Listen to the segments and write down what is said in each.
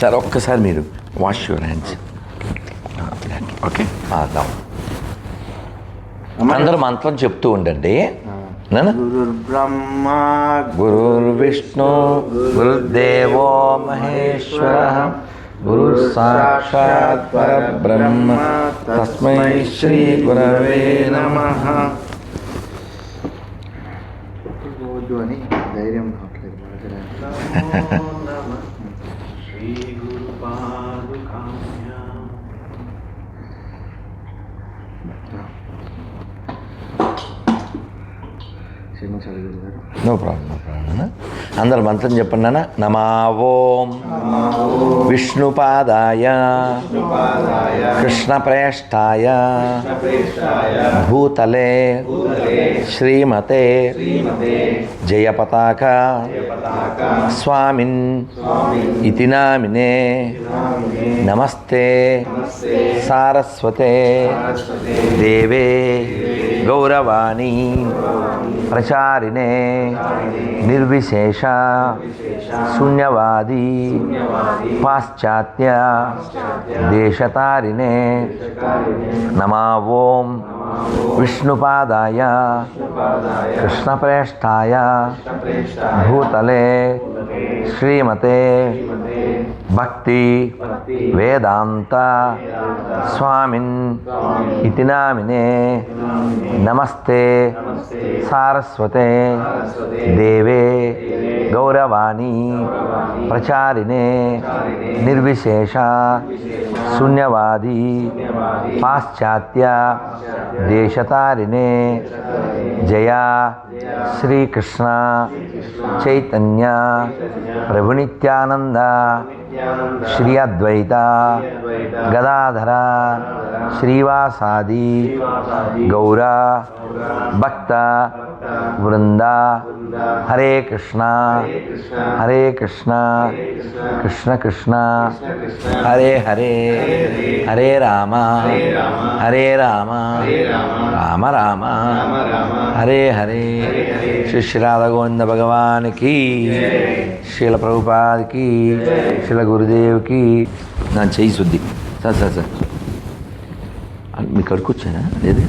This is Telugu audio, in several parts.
సార్ ఒక్కసారి మీరు వాష్ యువర్ హ్యాండ్స్. ఓకే. దాం. అందరూ మంత్రం చెప్తూ ఉండండి. బ్రహ్మ గురుర్ విష్ణు గురుదేవో మహేశ్వర గురు సాక్షాత్ పరబ్రహ్మ తస్మై శ్రీ గురవే నమ. ధైర్యం గురుగారు నో ప్రాబ్లం నో ప్రాబ్లం అందరు మంత్రం చెప్పండి నాన్న. నమా ఓం. విష్ణుపాదాయ. కృష్ణప్రేష్టాయ. భూతలే. శ్రీమతే. జయ పతాక స్వామిన్ ఇతి నామినే. నమస్తే. సారస్వతే. దేవే గౌరవాణి. ప్రచారిణే. నిర్విశేష. శూన్యవాది. పాశ్చాత్య. దేశతారిణే. నమా ఓం. విష్ణుపాదాయ కృష్ణప్రేష్టాయ భూతలే శ్రీమతే భక్తి వేదాంత స్వామిన్ ఇతి నామినే. నమస్తే సారస్వతే. దేవే గౌరవాణి. ప్రచారిణే. నిర్విశేష. శూన్యవాది. పాశ్చాత్య. దేశతారిణే. జయా శ్రీకృష్ణ. చైతన్య. ప్రభునిత్యానంద. శ్రీ అద్వైత గదాధర శ్రీవాసాది గౌర భక్త వృంద. హరే కృష్ణ. హరే కృష్ణ. కృష్ణ. కృష్ణ. హరే హరే. హరే రామ. హరే రామ. రామ. రామ. హరే హరే. శ్రీ శ్రీ రాధా గోవింద భగవానికి శీల ప్రభుపాదికి శీల గురుదేవ్కి. నా చెయ్యి శుద్ధి. Sir sir sir. మీ కడుకొచ్చానా లేదు?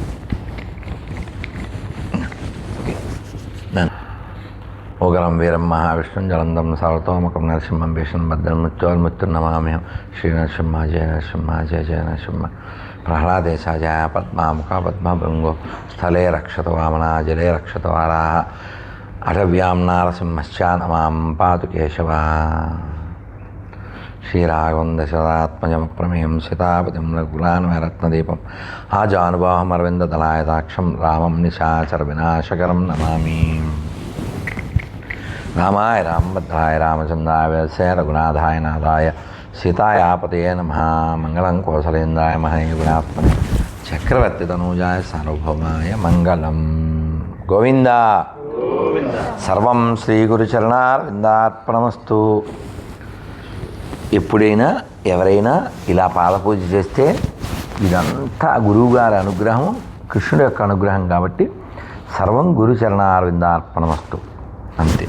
वीरम महाविष्णु जलंधम सार्वतोमकम नरसिंह भीषण भद्रम मुच्चोन्मुच्चु नमाम्यहम श्री नरसिंह, जय नरसिंह, जय जय नरसिम्हा प्रह्लादेशा जया पद्म भृंगो स्थले रक्षत वामना, जले रक्षत वाराः। अटव्यां नारसिंहश्चा नमां पातु केशवा। श्रीराघवन्दशदात्मजं प्रमेयं सितापतिं रघुलान्वयरत्नदीपम् आजानुभावमरविन्ददलायताक्षं रामं निशाचरविनाशकरं नमामि। రామాయ రామభద్రాయ రామచంద్రాయ వ్యవసాయ రఘునాథాయ నాథాయ సీతాయాపతయే నమ మంగళం కోసలేంద్రాయ మహనీయుగుణాత్మనే చక్రవర్తి తనూజాయ సార్వభౌమాయ మంగళం గోవింద సర్వం శ్రీ గురుచరణార్విందార్పణమస్తు ఎప్పుడైనా ఎవరైనా ఇలా పాదపూజ చేస్తే ఇదంతా గురువుగారి అనుగ్రహం కృష్ణుడు యొక్క అనుగ్రహం కాబట్టి సర్వం గురుచరణార్విందార్పణమస్తు. అంతే.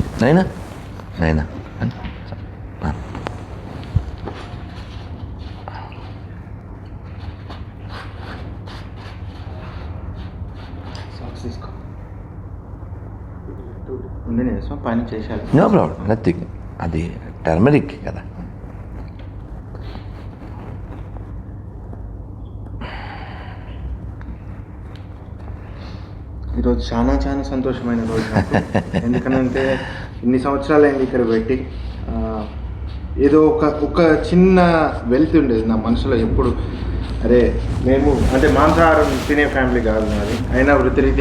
పని చేశాను నో ప్రాబ్లం నథింగ్ అది టర్మరిక్ కదా. ఈరోజు చాలా చాలా సంతోషమైన రోజు నాకు. ఎందుకనంటే ఇన్ని సంవత్సరాలు అయింది ఇక్కడ పెట్టి ఏదో ఒక ఒక చిన్న వెల్త్ ఉండేది నా మనసులో ఎప్పుడు. అరే మేము అంటే మాంసాహారం తినే ఫ్యామిలీ కాదు నాది. అయినా వృత్తిరీతి